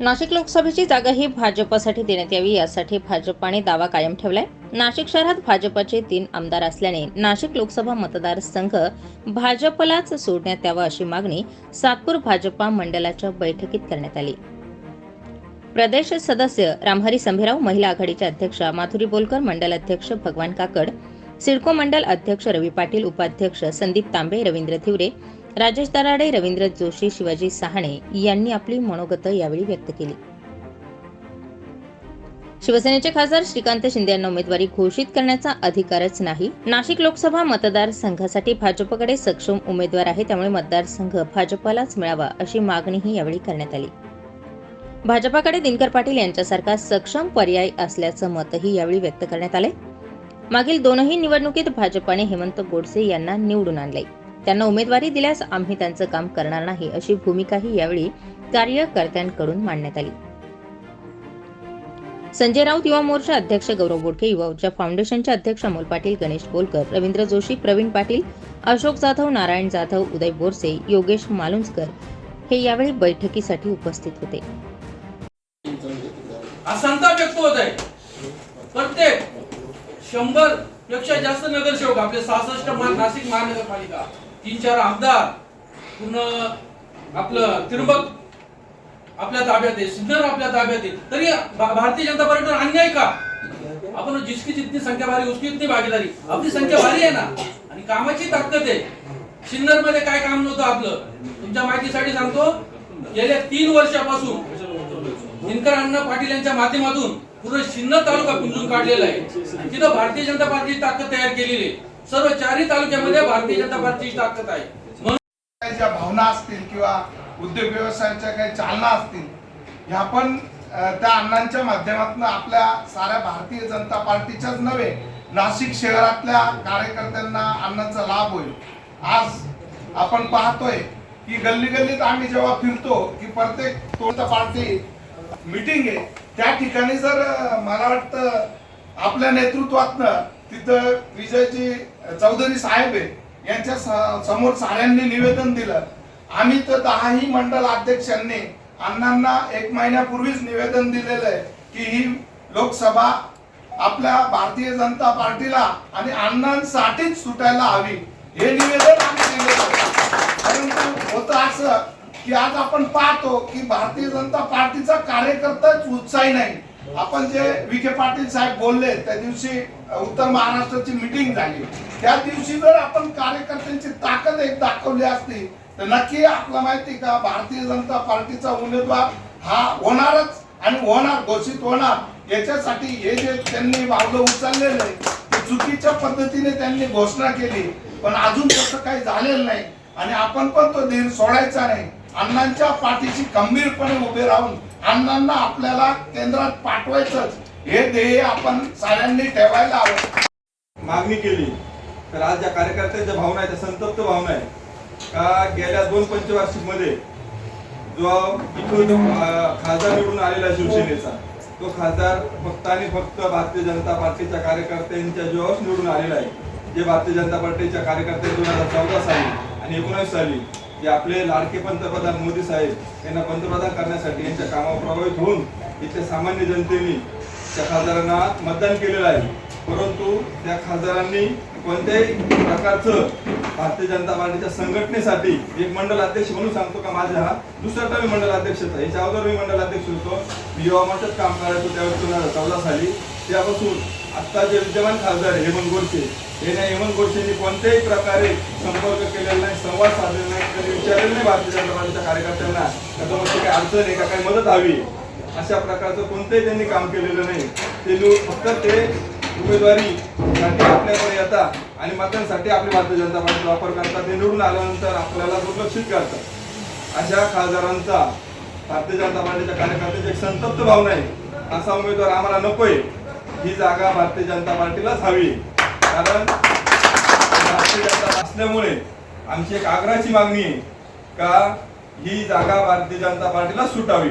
नाशिक लोकसभेची जागा ही भाजपसाठी देण्यात यावी यासाठी भाजपाने दावा कायम ठेवलाय. नाशिक शहरात भाजपचे तीन आमदार असल्याने नाशिक लोकसभा मतदारसंघ भाजपलाच सोडण्यात यावा अशी मागणी सातपूर भाजपा मंडळाच्या बैठकीत करण्यात आली. प्रदेश सदस्य रामहरी संभेराव महिला आघाडीच्या अध्यक्षा माधुरी बोलकर मंडल अध्यक्ष भगवान काकड सिडको मंडल अध्यक्ष रवी पाटील उपाध्यक्ष संदीप तांबे रवींद्र थिवरे राजेश दराडे रवींद्र जोशी शिवाजी सहाणे यांनी आपली मनोगत यावेळी व्यक्त केली. शिवसेनेचे खासदार श्रीकांत शिंदे यांना उमेदवारी घोषित करण्याचा अधिकारच नाही. नाशिक लोकसभा मतदारसंघासाठी भाजपकडे सक्षम उमेदवार आहे त्यामुळे मतदारसंघ भाजपलाच मिळावा अशी मागणीही यावेळी करण्यात आली. भाजपाकडे दिनकर पाटील यांच्यासारखा सक्षम पर्याय असल्याचं मतही यावेळी व्यक्त करण्यात आले मागील दोनही निवडणुकीत भाजपाने हेमंत गोडसे यांना निवडून आणले त्यांना उमेदवारी दिल्यास आम्ही त्यांचं काम करणार नाही अशी भूमिकाही यावेळी कार्यकर्त्यांकडून मांडण्यात आली. संजय राऊत युवा मोर्चा अध्यक्ष गौरव बोडके युवा ऊर्जा फाउंडेशनचे अध्यक्ष अमोल पाटील गणेश बोलकर रवींद्र जोशी प्रवीण पाटील अशोक जाधव नारायण जाधव उदय बोरसे योगेश मालुंजकर हे यावेळी बैठकीसाठी उपस्थित होते. असंता व्यक्त होत आहे. प्रत्येक शंभरपेक्षा जास्त नगरसेवक आपले सहासष्ट नाशिक महानगरपालिका. तीन चार आमदार पूर्ण आपलं त्रिंबक आपल्या ताब्यात आहे सिन्नर आपल्या ताब्यात आहे. तरी भारतीय जनता पार्टीवर अन्याय का? आपण जिसकी जितनी संख्या भारी उसकी उतनी भागीदारी. आपली संख्या भारी आहे ना? आणि कामाची ताकद आहे. सिन्नरमध्ये काय काम नव्हतं आपलं? तुमच्या माहितीसाठी सांगतो गेल्या तीन वर्षापासून दिनकर अण्णा पाटील यांच्या माध्यमातून पूर्ण सिन्नर तालुका पिंजून काढलेला आहे. तिथं भारतीय जनता पार्टीची ताकद तयार केलेली आहे. सर्व चारही तालुक्यामध्ये भारतीय जनता पार्टीची ताकद आहे. म्हणून ज्या भावना असतील किंवा उद्योग व्यवसायाच्या काही चालना असतील ह्या पण त्या अण्णांच्या माध्यमातून आपल्या साऱ्या भारतीय जनता पार्टीच्याच नव्हे नाशिक शहरातल्या कार्यकर्त्यांना अण्णांचा लाभ होईल. आज आपण पाहतोय की गल्ली गल्लीत आम्ही जेव्हा फिरतो की प्रत्येक तोडता पार्टी मीटिंग आहे त्या ठिकाणी जर मला वाटतं आपल्या नेतृत्वातनं तिथं विजयची चौधरी साहेब आहे यांच्या समोर साऱ्यांनी निवेदन दिलं. आम्ही तर दहाही मंडल अध्यक्षांनी अण्णांना एक महिन्यापूर्वीच निवेदन दिलेलं आहे की ही लोकसभा आपल्या भारतीय जनता पार्टीला आणि अण्णांसाठीच सुटायला हवी. हे निवेदन आम्ही दिलेलं परंतु होतं असं की आज आपण पाहतो की भारतीय जनता पार्टीचा कार्यकर्ताच उत्साही नाही. आपण जे विखे पाटील साहेब बोलले त्या दिवशी उत्तर महाराष्ट्राची मिटिंग झाली. त्या दिवशी जर आपण कार्यकर्त्यांची ताकद एक दाखवली असती तर नक्की आपला माहिती का भारतीय जनता पार्टीचा उमेदवार हा होणारच आणि होणार घोषित होणार. याच्यासाठी हे जे त्यांनी पावलं उचललेलं आहे ते चुकीच्या पद्धतीने त्यांनी घोषणा केली. पण अजून तसं काही झालेलं नाही. आणि आपण पण तो धीर सोडायचा नाही. अण्णांच्या पाठीशी खंबीरपणे उभे राहून अण्णांना आपल्याला केंद्रात पाठवायचंच. हे ध्येय आपण साऱ्यांनी ठेवायला हवं. मागणी केली. तर आज ज्या कार्यकर्त्यांच्या भावना आहेत त्या संतप्त भावना आहे का गेल्या दोन पंचवार्षिकमध्ये जो इथून खासदार निवडून आलेला आहे शिवसेनेचा तो खासदार फक्त आणि फक्त भारतीय जनता पार्टीच्या कार्यकर्त्यांच्या जीवावर निवडून आलेला आहे. जे भारतीय जनता पार्टीच्या कार्यकर्ते दोन हजार चौदा साली आणि एकोणीस साली की आपले लाडके पंतप्रधान मोदी साहेब यांना पंतप्रधान करण्यासाठी यांच्या कामावर प्रभावित होऊन इथे सामान्य जनतेने त्या खासदारांना मतदान केलेलं आहे. परंतु त्या खासदारांनी कोणत्याही प्रकारचं भारतीय जनता पार्टीच्या संघटनेसाठी एक मंडल अध्यक्ष म्हणून सांगतो का माझ्या? हा दुसरा टर्म मंडल अध्यक्षाचा याच्या अगोदर मी मंडल अध्यक्ष होतो. मी युवा मोर्चात काम करायचो त्यावेळेस दोन हजार चौदा साली. त्यापासून आता जे विद्यमान खासदार हेमंत गोडसे यांना हेमंत गोडसेंनी कोणत्याही प्रकारे संपर्क केलेला नाही संवाद साधलेला नाही कधी विचारलेलं नाही भारतीय जनता पार्टीच्या कार्यकर्त्यांना का तुमची काही अडचण आहे का काही मदत हवी अशा प्रकारचं कोणतंही त्यांनी काम केलेलं नाही. ते लोक फक्त ते उमेदवारी साठी आपल्याकडे येतात आणि मतांसाठी आपली भारतीय जनता पार्टीचा वापर करतात ते निवडून आल्यानंतर आपल्याला दुर्लक्षित करतात. अशा खासदारांचा भारतीय जनता पार्टीच्या कार्यकर्त्याची एक संतप्त भावना आहे. असा उमेदवार आम्हाला नकोय. ही जागा भारतीय जनता पार्टीलाच हवी. कारण भारतीय जनता असल्यामुळे आमची एक आग्रहाची मागणी आहे का ही जागा भारतीय जनता पार्टीला सुटावी.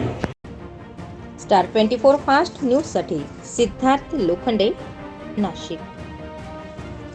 स्टार ट्वेंटी फोर फास्ट न्यूजसाठी सिद्धार्थ लोखंडे नाशिक.